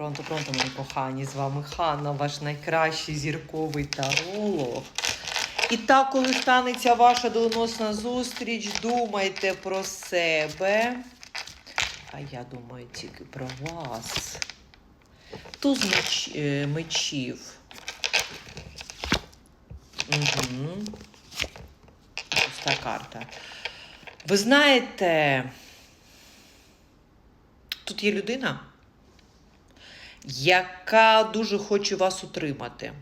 Пронто, пронто, мої кохані, з вами Ханна, ваш найкращий зірковий таролог. І так, коли станеться ваша доленосна зустріч, думайте про себе. А я думаю тільки про вас. Туз меч, е, мечів. Угу. Пуста карта. Ви знаєте, тут є людина, яка дуже хоче вас утримати.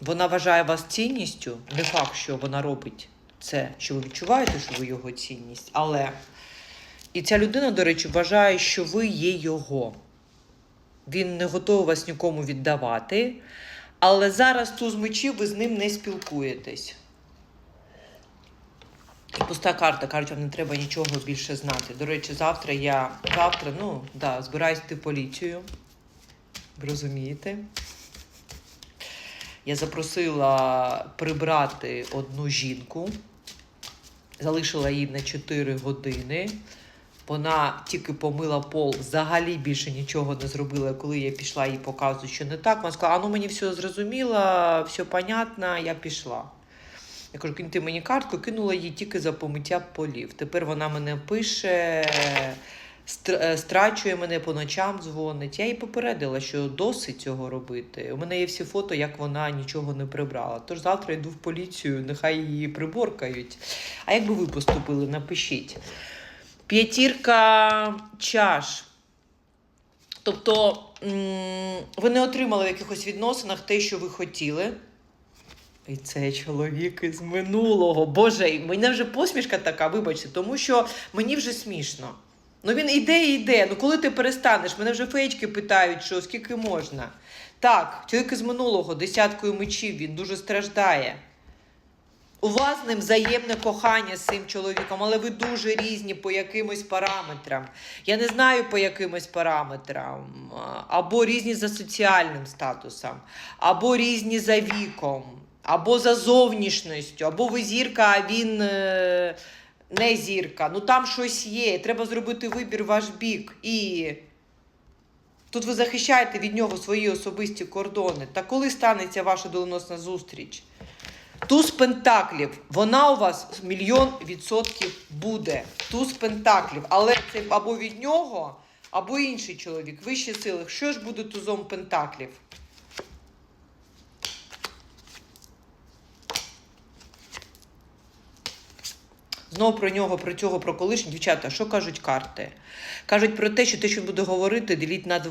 Вона вважає вас цінністю. Не факт, що вона робить це, що ви відчуваєте, що ви його цінність, але і ця людина, до речі, вважає, що ви є його. Він не готовий вас нікому віддавати. Але зараз ту з мечів ви з ним не спілкуєтесь. Пуста карта, кажуть, вам не треба нічого більше знати. До речі, завтра я завтра, ну, да, збираюсь йти в поліцію. Розумієте? Я запросила прибрати одну жінку, залишила її на 4 години. Вона тільки помила пол, взагалі більше нічого не зробила. Коли я пішла їй показую, що не так. Вона сказала, а ну мені все зрозуміло, все понятно, я пішла. Я кажу, киньте мені картку, кинула їй тільки за помиття полів. Тепер вона мене пише, страчує мене по ночам, дзвонить. Я їй попередила, що досить цього робити. У мене є всі фото, як вона нічого не прибрала. Тож завтра йду в поліцію, нехай її приборкають. А як би ви поступили, напишіть. П'ятірка чаш. Тобто ви не отримали в якихось відносинах те, що ви хотіли. І це чоловік із минулого. Боже, мене вже посмішка така, вибачте, тому що мені вже смішно. Ну він іде і йде. Ну коли ти перестанеш? Мене вже феєчки питають, що скільки можна. Так, чоловік із минулого, десяткою мечів, він дуже страждає. У вас з ним взаємне кохання з цим чоловіком, але ви дуже різні по якимось параметрам. Я не знаю по якимось параметрам, або різні за соціальним статусом, або різні за віком, або за зовнішністю, або ви зірка, а він е, не зірка. Ну там щось є. Треба зробити вибір ваш бік. І тут ви захищаєте від нього свої особисті кордони. Та коли станеться ваша доленосна зустріч? Туз пентаклів, вона у вас мільйон відсотків буде. Туз пентаклів, але це або від нього, або інший чоловік, вище сили. Що ж буде тузом пентаклів? Знову про нього, про цього, про колишні Дівчата, що кажуть карти? Кажуть про те, що те, що буде говорити, діліть на двох.